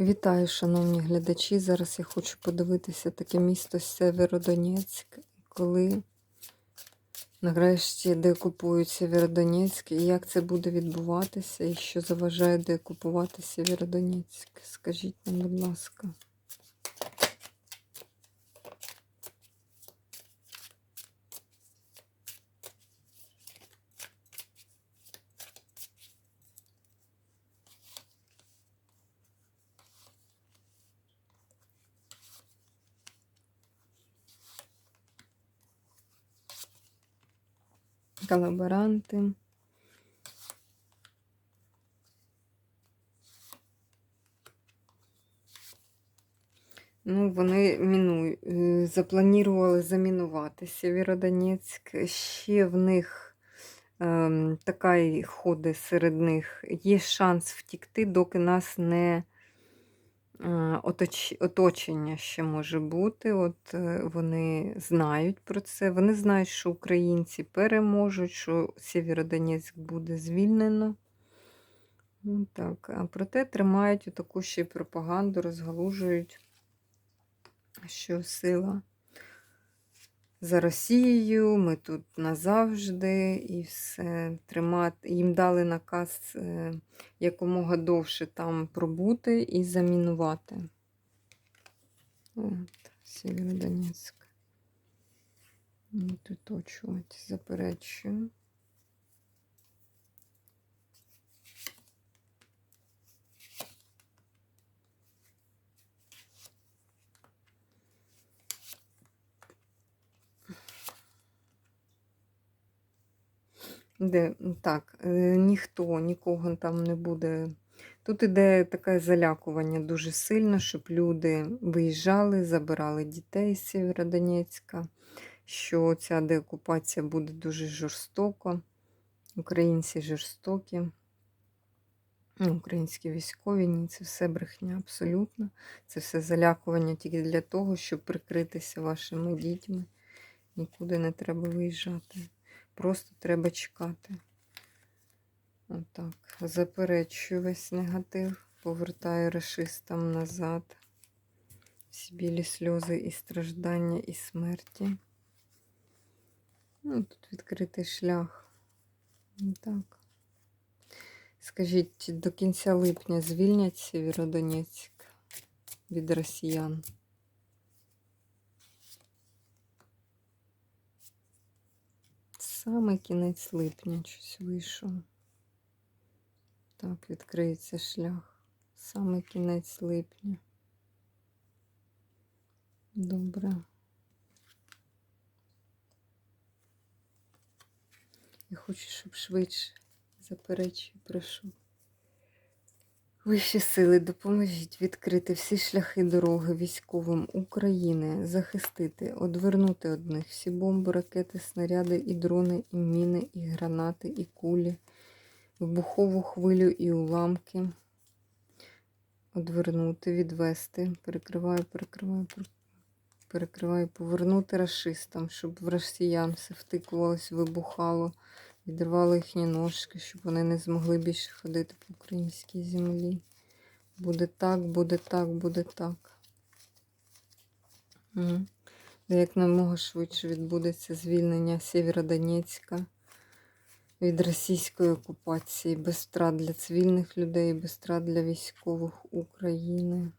Вітаю, шановні глядачі. Зараз я хочу подивитися таке місто Северодонецьк. Коли нарешті деокупують Северодонецьк, і як це буде відбуватися, і що заважає деокупувати Северодонецьк? Скажіть нам, будь ласка. Колаборанти. Ну, вони мінують, е, запланували замінувати Сєвєродонецьк. Ще в них ем, така ходить серед них. Є шанс втікти, доки нас не оточення ще може бути. От е, вони знають про це. Вони знають, що українці переможуть, що Сєвєродонецьк буде звільнено. Ну, так. А проте тримають таку ще пропаганду, розгалужують, що сила за Росією, ми тут назавжди і все тримати. Їм дали наказ е, якомога довше там пробути і замінувати. От, Сєвєродонецьк. Тут очувати, заперечую. Де, так, е, ніхто, нікого там не буде. Тут іде таке залякування дуже сильно, щоб люди виїжджали, забирали дітей з Сєвєродонецька, що ця деокупація буде дуже жорстоко. Українці жорстокі, ну, українські військові, ні, це все брехня абсолютно. Це все залякування тільки для того, щоб прикритися вашими дітьми. Нікуди не треба виїжджати. Просто треба чекати. Отак. Заперечую весь негатив, повертаю решистам назад. Всі білі сльози і страждання, і смерті. Ну, Тут відкритий шлях. Так. Скажіть, до кінця липня звільнять Сєвєродонецьк від росіян? Саме кінець липня щось вийшов. Так, відкриється шлях. Саме кінець липня. Добре. Я хочу, щоб швидше заперечую, прошу. Вищі сили, допоможіть відкрити всі шляхи дороги військовим України, захистити, одвернути одних всі бомби, ракети, снаряди, і дрони, і міни, і гранати, і кулі, вибухову хвилю і уламки. Одвернути, відвести. Перекриваю, перекриваю, перекриваю, повернути расистам, щоб в росіян все втикувалось, вибухало, відривало їхні ножки, щоб вони не змогли більше ходити по українській землі. Буде так, буде так, буде так. Як намога швидше відбудеться звільнення Сєвєродонецька від російської окупації, без втрат для цивільних людей, без втрат для військових України.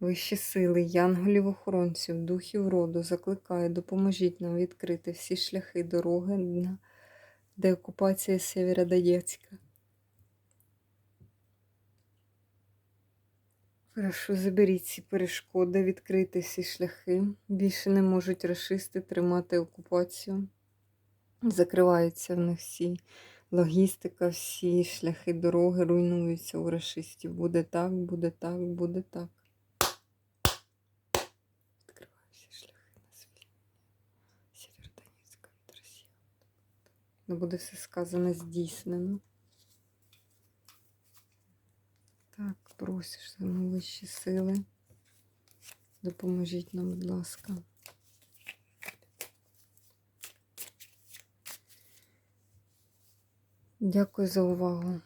Вищі сили, янголів-охоронців, духів роду, закликаю, допоможіть нам відкрити всі шляхи дороги на деокупація Сєвєродонецька. Прошу, заберіть ці перешкоди, відкрити всі шляхи. Більше не можуть расисти тримати окупацію. Закриваються в них всі логістика, всі шляхи дороги руйнуються у расистів. Буде так, буде так, буде так. Ну, буде все сказане здійснено. Так, просиш, ну, вищі сили. Допоможіть нам, будь ласка. Дякую за увагу.